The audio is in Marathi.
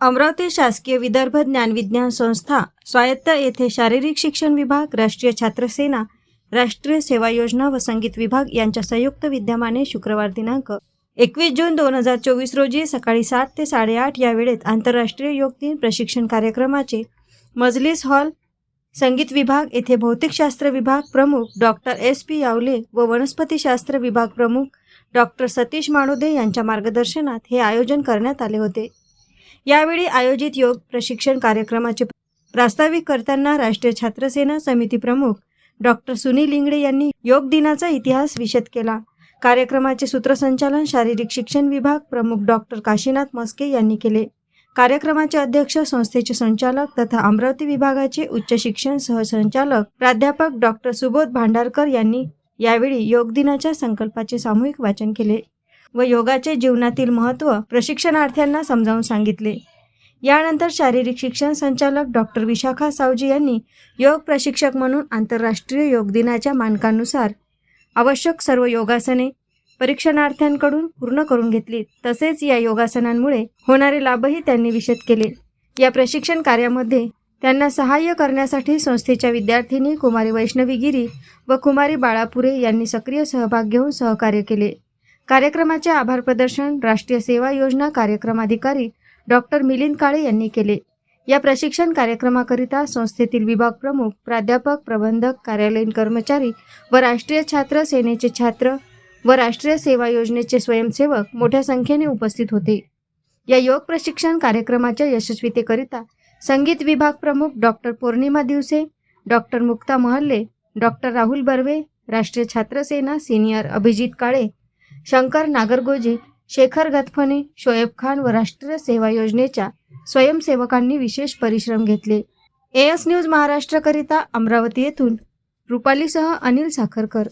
अमरावती शासकीय विदर्भ ज्ञानविज्ञान संस्था स्वायत्त येथे शारीरिक शिक्षण विभाग राष्ट्रीय छात्रसेना राष्ट्रीय सेवा योजना व संगीत विभाग यांच्या संयुक्त विद्यमाने शुक्रवार दिनांक एकवीस जून दोन हजार चोवीस रोजी सकाळी सात ते साडेआठ या वेळेत आंतरराष्ट्रीय योग दिन प्रशिक्षण कार्यक्रमाचे मजलिस हॉल संगीत विभाग येथे भौतिकशास्त्र विभाग प्रमुख डॉक्टर एस पी यावले व वनस्पतीशास्त्र विभाग प्रमुख डॉक्टर सतीश माणोदे यांच्या मार्गदर्शनात हे आयोजन करण्यात आले होते. यावेळी आयोजित योग प्रशिक्षण कार्यक्रमाचे प्रास्ताविक करताना राष्ट्रीय छात्रसेना समिती प्रमुख डॉक्टर सुनील इंगडे यांनी योग दिनाचा इतिहास विशद केला. कार्यक्रमाचे सूत्रसंचालन शारीरिक शिक्षण विभाग प्रमुख डॉक्टर काशीनाथ मस्के यांनी केले. कार्यक्रमाचे अध्यक्ष संस्थेचे संचालक तथा अमरावती विभागाचे उच्च शिक्षण सहसंचालक प्राध्यापक डॉक्टर सुबोध भांडारकर यांनी यावेळी योग दिनाच्या संकल्पाचे सामूहिक वाचन केले. व योगाचे जीवनातील महत्त्व प्रशिक्षणार्थ्यांना समजावून सांगितले. यानंतर शारीरिक शिक्षण संचालक डॉक्टर विशाखा सावजी यांनी योग प्रशिक्षक म्हणून आंतरराष्ट्रीय योग दिनाच्या मानकानुसार आवश्यक सर्व योगासने परीक्षणार्थ्यांकडून पूर्ण करून घेतली. तसेच या योगासनांमुळे होणारे लाभही त्यांनी विशद केले. या प्रशिक्षण कार्यामध्ये त्यांना सहाय्य करण्यासाठी संस्थेच्या विद्यार्थिनी कुमारी वैष्णवी गिरी व कुमारी बाळापुरे यांनी सक्रिय सहभाग घेऊन सहकार्य केले. कार्यक्रमाचे आभार प्रदर्शन राष्ट्रीय सेवा योजना कार्यक्रमाधिकारी डॉक्टर मिलिंद काळे यांनी केले. या प्रशिक्षण कार्यक्रमाकरिता संस्थेतील विभाग प्रमुख प्राध्यापक प्रबंधक कार्यालयीन कर्मचारी व राष्ट्रीय छात्र सेनेचे छात्र व राष्ट्रीय सेवा योजनेचे स्वयंसेवक मोठ्या संख्येने उपस्थित होते. या योग प्रशिक्षण कार्यक्रमाच्या यशस्वीतेकरिता संगीत विभाग प्रमुख doctor Purnima Divase doctor Mukta Mahalle doctor Rahul Barve Rashtriya Chhatra Sena senior Abhijit Kale Shankar Nagargoje Shekhar Gatphane Shoaib Khan व राष्ट्रीय सेवा योजनेच्या स्वयंसेवकांनी विशेष परिश्रम घेतले. एएस न्यूज महाराष्ट्रकरिता अमरावती येथून रुपालीसह अनिल साखरकर.